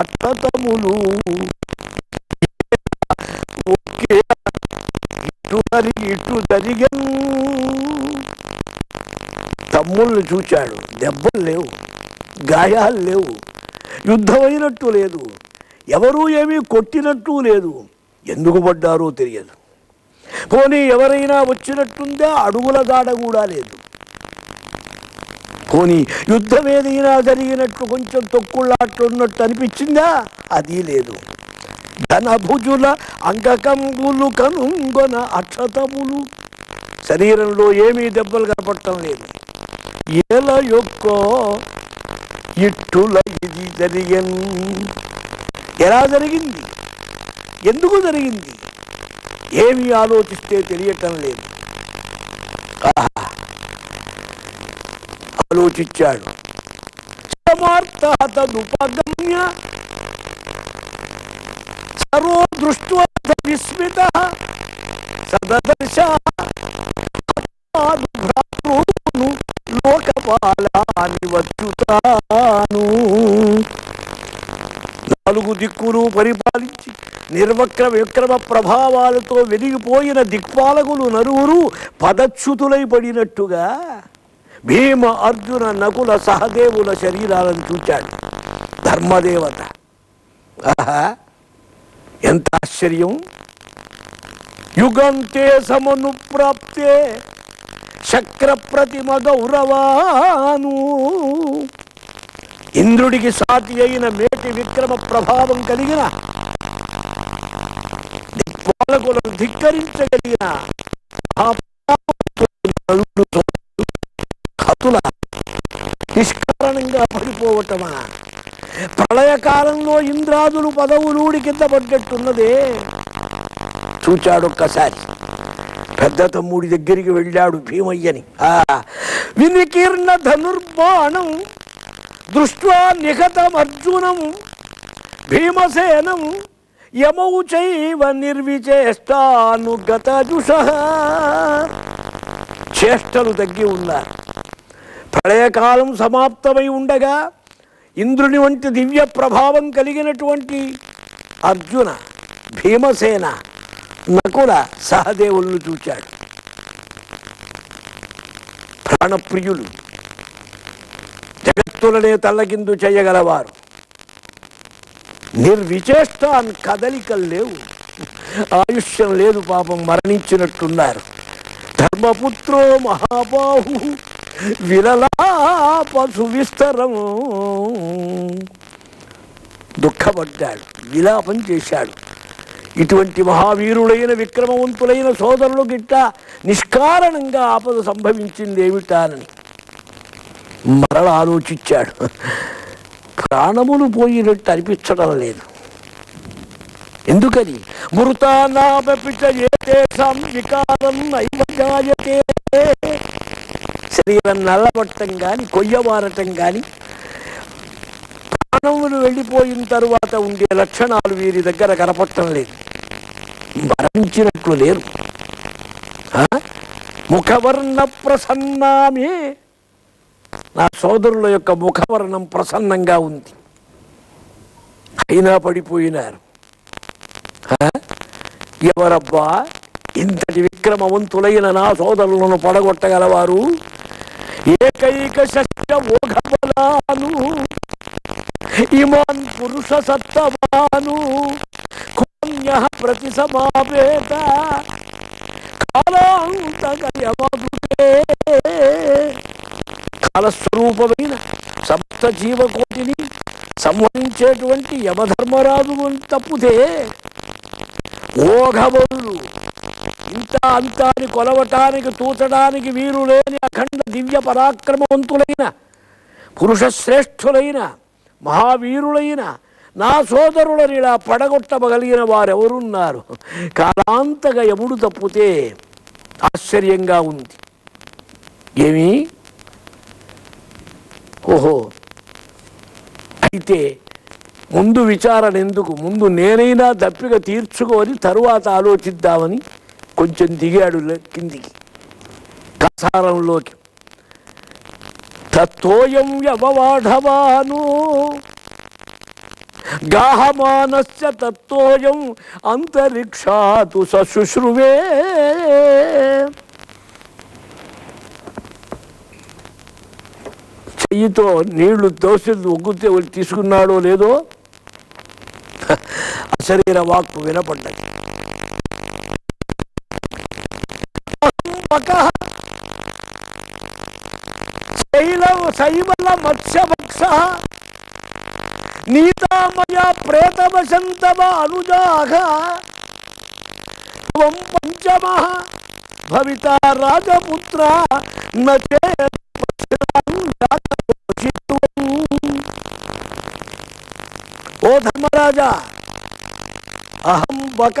అత్తతములు ఒకే ఇటు మరి ఇటు జరిగను. తమ్ముళ్ళు చూచాడు దెబ్బలు లేవు. గాయాలు లేవు. యుద్ధమైనట్టు లేదు. ఎవరూ ఏమీ కొట్టినట్టు లేదు. ఎందుకు పడ్డారో తెలియదు. పోనీ ఎవరైనా వచ్చినట్టుందా అడుగుల దాడ కూడా లేదు. పోనీ యుద్ధం ఏదైనా జరిగినట్లు కొంచెం తొక్కుళ్ళాట్లున్నట్టు అనిపించిందా? అది లేదు. ధనభుజుల అంగకంగులు కనుంగొన అక్షతములు. శరీరంలో ఏమీ దెబ్బలు కనపడటం లేదు. ఏల యొక్క ఇట్టుల ఇది జరిగన్. ఎలా జరిగింది? ఎందుకు జరిగింది? ఏమి ఆలోచిస్తే తెలియటం లేదు. ఆహా. ఆలోచించాడు. సమార్థ తదుపగమ్య సర్వో దృష్ట్వా విస్మిత సదర్శ భ్రాతృను లోకపాలాని వచ్చుతాను నాలుగు దిక్కులు పరిపాలించి నిర్వక్ర విక్రమ ప్రభావాలతో వెలిగిపోయిన దిక్పాలకులు నరువురు పదచ్యుతులై పడినట్టుగా భీమ అర్జున నకుల సహదేవుల శరీరాలను చూచాడు. ధర్మదేవత. ఎంత ఆశ్చర్యం. యుగంతే సమను ప్రాప్తే శక్ర ప్రతిమ గౌరవాను ఇంద్రుడికి సాటి అయిన మేటి విక్రమ ప్రభావం కలిగిన దిక్పాలకులను ధిక్కరించగలిగిన పడిపోవటమా ప్రళయకాలంలో ఇంద్రాదులు పదవులూడి కింద పడ్డట్టున్నదే. చూచాడొక్కసారి. పెద్ద తమ్ముడి దగ్గరికి వెళ్ళాడు భీమయ్యని. ఆ వినికీర్ణ ధనుర్బాణం దృష్ట్వా నిహతం అర్జునం భీమసేనం యమౌ చైవ నిర్విచేష్టానుగత గతజుష. చేష్టలు తగ్గి ఉన్నారు. ప్రళయకాలం సమాప్తమై ఉండగా ఇంద్రుని వంటి దివ్య ప్రభావం కలిగినటువంటి అర్జున భీమసేన నకుల సహదేవులను చూచాడు. ప్రాణప్రియులు జగత్తులనే తల్లకిందు చేయగలవారు. నిర్విచేష్టాన్ కదలికలు లేవు. ఆయుష్యం లేదు పాపం మరణించినట్టున్నారు. ధర్మపుత్రో మహాబాహు. విలలాపసు విస్తరము దుఃఖపడ్డాడు విలాపం చేశాడు. ఇటువంటి మహావీరుడైన విక్రమవంతులైన సోదరులు గిట్ట నిష్కారణంగా ఆపద సంభవించింది ఏమిటానని మరల ఆలోచించాడు. ప్రాణములు పోయినట్టు అనిపించడం లేదు. ఎందుకని? మృతానాపిట ఏతేషాం వికారం నైవ జాయతే. శరీరం నల్లబట్టం కానీ కొయ్యబారటం కానీ ప్రాణములు వెళ్ళిపోయిన తరువాత ఉండే లక్షణాలు వీరి దగ్గర కనపడటం లేదు. మరణించినట్లు లేరు. ఆ? ముఖవర్ణ ప్రసన్నామే. నా సోదరుల యొక్క ముఖవర్ణం ప్రసన్నంగా ఉంది. అయినా పడిపోయినారు. ఆ? ఎవరబ్బా? ఇంతటి విక్రమవంతులైన నా సోదరులను పడగొట్టగలవారు? ఏకైక శస్య ఓఘబలాను ఇమాన్ పురుష సత్తవాను కోన్య ప్రతి సమాపేత కాలాంతగయమగుతే కాలస్వరూపమైన సప్త జీవకోటిని సంహరించేటువంటి యమధర్మరాజు తప్పుదే. ఓఘబలులు ఇంత అంతాన్ని కొలవటానికి తూచడానికి వీరు లేని అఖండ దివ్య పరాక్రమవంతులైన పురుష శ్రేష్ఠులైన మహావీరులైన నా సోదరులను ఇలా పడగొట్టగలిగిన వారెవరున్నారు? కాలాంతగా ఎముడు తప్పితే ఆశ్చర్యంగా ఉంది. ఏమి? ఓహో! అయితే ముందు విచారణ ఎందుకు? ముందు నేనైనా దప్పిక తీర్చుకోని తరువాత ఆలోచిద్దామని కొంచెం దిగాడు లే- కిందికి. కసారంలోకి. తత్వయం యమవాఢవాను. గాహమానస్య తత్వోయం అంతరిక్షాతు సశుశ్రువే. చెయ్యితో నీళ్ళు దోసి ఒగ్గుతే తీసుకున్నాడో లేదో? అశరీర వాక్కు వినపడ్డాయి ఒక శైల శైవల మత్స్యభక్ష నీతామయ ప్రేతవశంతవ అనుజాహ. త్వం పంచమ. భవిత రాజపుత్ర. ఓ ధర్మరాజా అహం వక.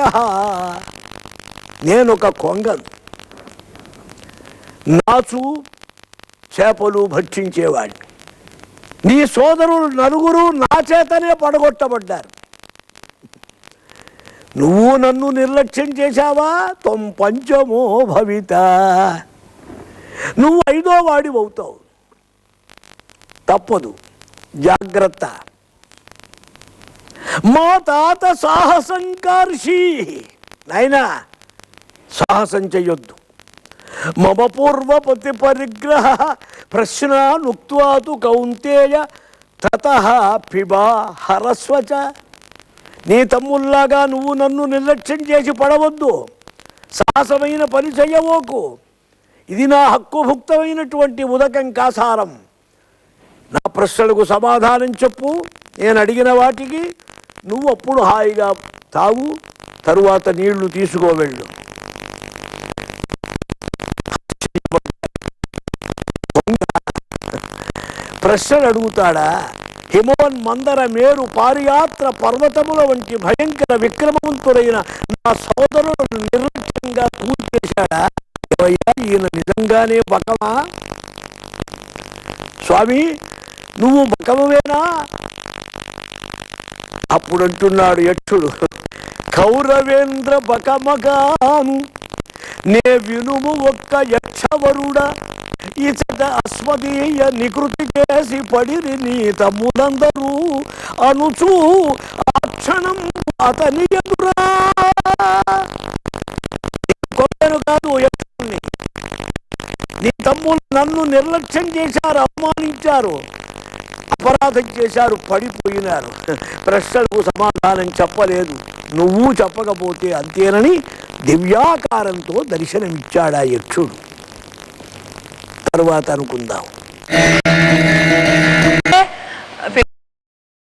నేనొక కొంగను. నాచు చేపలు భక్షించేవాడిని. నీ సోదరులు నలుగురు నా చేతనే పడగొట్టబడ్డారు. నువ్వు నన్ను నిర్లక్ష్యం చేశావా? తొం పంచమో భవిత. నువ్వు ఐదో వాడి అవుతావు. తప్పదు. జాగ్రత్త. మా తాత సాహసంకర్షి నాయనా సాహసం చెయ్యొద్దు. మమ పూర్వపతి పరిగ్రహ ప్రశ్నానుక్వాతు కౌంతేయ తత పిబా హరస్వచ నీ తమ్ముల్లాగా నువ్వు నన్ను నిర్లక్ష్యం చేసి పడవద్దు। సాహసమైన పని చెయ్యవోకు। ఇది నా హక్కుభుక్తమైనటువంటి ఉదకం కాసారం। నా ప్రశ్నలకు సమాధానం చెప్పు। నేను అడిగిన వాటికి నువ్వు అప్పుడు హాయిగా తాగు। తరువాత నీళ్ళు తీసుకోవెళ్ళు ప్రశ్నలు అడుగుతాడా? హిమోన్ మందర మేరు పారియాత్ర పర్వతముల వంటి భయంకర విక్రమవంతుడైన నా సోదరుడు నిర్లక్ష్యంగా పూజ చేశాడా? ఈయన నిజంగానే బకమా? స్వామి నువ్వు బకమవేనా? అప్పుడు అంటున్నాడు యక్షుడు. కౌరవేంద్ర బకమగాను నే వినుము ఒక్క యక్షవరుడా. ఇచట అస్మదీయ నికృతి చేసి పడిరి నీ తమ్ములందరూ. అనుచూ ఆ క్షణం అతని ఎదురా. కొట్టను కాదు యక్షుణ్ణి నీ తమ్ముడు నన్ను నిర్లక్ష్యం చేశారు అవమానించారు అపరాధం చేశారు పడిపోయినారు. ప్రశ్నలకు సమాధానం చెప్పలేదు. నువ్వు చెప్పకపోతే అంతేనని దివ్యాకారంతో దర్శనమిచ్చాడా యక్షుడు. తర్వాత అనుకుందాం.